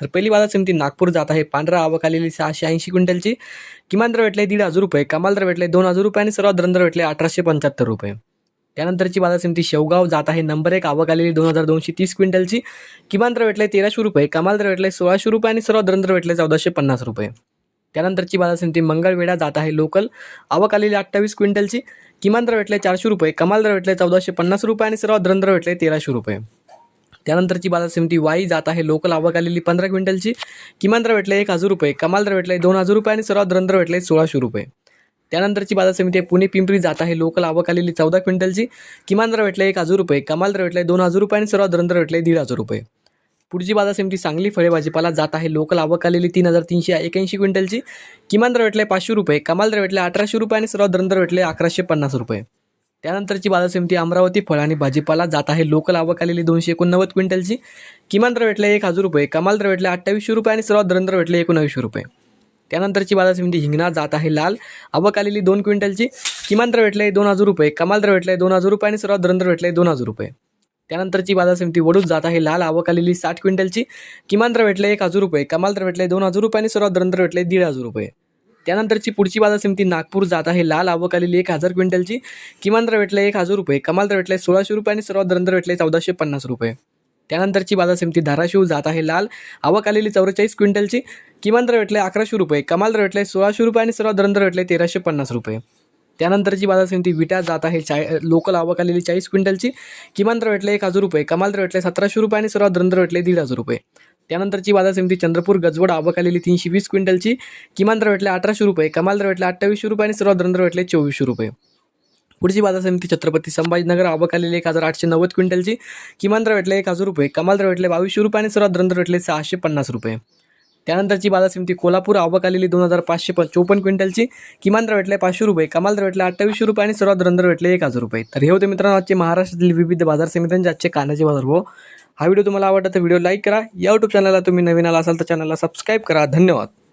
तर पहिली बाजार समिती नागपूर जात आहे. पांढरा आवक आलेली सहाशे ऐंशी क्विंटलची. किमान दर भेटले दीड हजार रुपये. कमाल दर भेटले दोन हजार रुपये आणि सर्वात दर भेटले अठराशे पंच्याहत्तर रुपये. त्यानंतरची बाजार समिती शेवगाव जात आहे. नंबर एक आवक आलेली दोन हजार दोनशे तीस क्विंटलची. किमान दर भेटले तेराशे रुपये. कमाल दर भेटले सोळाशे रुपये आणि सर्वात दर भेटले चौदाशे पन्नास रुपये. त्यानंतरची बाजार समिती मंगळवेढा जात आहे. लोकल आवक आलेली अठ्ठावीस क्विंटलची. किमान दर भेटले चारशे रुपये. कमाल दर भेटले चौदाशे पन्नास रुपये आणि सर्वात दर भेटले तेराशे रुपये. त्यानंतरची बाजार समिती वाई जात आहे. लोकल आवक आलेली पंधरा क्विंटलची. किमान दर भेटले एक हजार रुपये कमाल दर भेटले दोन हजार रुपये आणि सर्वात दर आहे सोळाशे रुपये. त्यानंतरची बाजार समिती आहे पुणे पिंपरी जात आहे. लोकल आवक आलेली चौदा क्विंटलची. किमान दर भेटले एक हजार रुपये कमाल दर भेटले दोन हजार रुपये आणि सर्वात दर भेटले दीड हजार रुपये. पुढची बाजार समिती सांगली फळे भाजीपाला जात आहे. लोकल आवक आलेली तीन हजार तीनशे एक्याऐंशी क्विंटलची. किमान दर भेटले पाचशे रुपये कमाल दर भेटले अठराशे रुपये आणि सर्वात दर भेटले अकराशे पन्नास रुपये. त्यानंतरची बाजार समिती अमरावती फळ आणि भाजीपाला जात आहे. लोकल आवक आलेली दोनशे एकोणनव्वद क्विंटलची. किमान दर भेटले एक हजार रुपये. कमाल दर भेटले अठ्ठावीसशे रुपये आणि सर्वात दर भेटले एकोणावीसशे रुपये. त्यानंतरची बाजार समिती हिंगणा जात आहे लाल. आवक आलेली दोन क्विंटलची. किमान दर भेटले दोन हजार रुपये. कमाल दर भेटले दोन हजार रुपये आणि सर्वात दर भेटले दोन हजार रुपये. त्यानंतरची बाजार समिती वडूच जात आहे लाल. आवक आलेली साठ क्विंटलची. किमान दर भेटले एक हजार रुपये. कमाल दर भेटले दोन हजार रुपये आणि सर्वात दर भेटले दीड हजार रुपये. त्यानंतरची पुढची बाजार समिती नागपूर जात आहे. लाल आवक आलेली एक हजार क्विंटलची. किमान दर भेटले एक हजार रुपये. कमाल दर भेटले सोळाशे रुपये आणि सर्वात दर भेटले चौदाशे पन्नास रुपये. त्यानंतरची बाजार समिती धाराशिव जात आहे. लाल आवक आलेली चौवेचाळीस क्विंटलची. किमान दर भेटले अकराशे रुपये. कमाल दर भेटले सोळाशे रुपये आणि सर्वात दर भेटले तेराशे पन्नास रुपये. त्यानंतरची बाजार समिती विटा जात आहे. चाय लोकल आवक आलेली चाळीस क्विंटलची. किमान दर भेटले एक हजार रुपये. कमाल दर भेटले सतराशे रुपये आणि सर्वात दर भेटले दीड हजार रुपये. त्यानंतरची बाजार समिती चंद्रपूर गजवड आवक आलेली तीनशे वीस क्विंटलची. किमान दर भेटले अठराशे रुपये कमाल दर भेटले अठ्ठावीसशे रुपये आणि सर्वात दर भेटले चोवीसशे रुपये. पुढची बाजार समिती छत्रपती संभाजीनगर आवक आलेली एक हजार आठशे नव्वद क्विंटलची. किमान दर भेटले एक हजार रुपये कमाल दर भेटले बावीसशे रुपये आणि सर्वात दर भेटले सहाशे पन्नास रुपये. त्यानंतरची बाजार समिती कोल्हापूर आवक आलेली दोन हजार पाचशे पण चोपन्न क्विंटलची. किमान दर भेटले पाचशे रुपये कमाल दर भेटले अठ्ठावीसशे रुपये आणि सर्वात दर भेटले एक हजार रुपये. तर हे होते मित्रांनो आजचे महाराष्ट्रातील विविध बाजार समित्यांचे आजचे कांद्याचे बाजार भाव हा व्हिडिओ तुम्हाला आवडला तर व्हिडिओ लाईक करा. या यूट्यूब चॅनलला तुम्ही नवीन आला असाल तर चॅनलला सबस्क्राईब करा. धन्यवाद.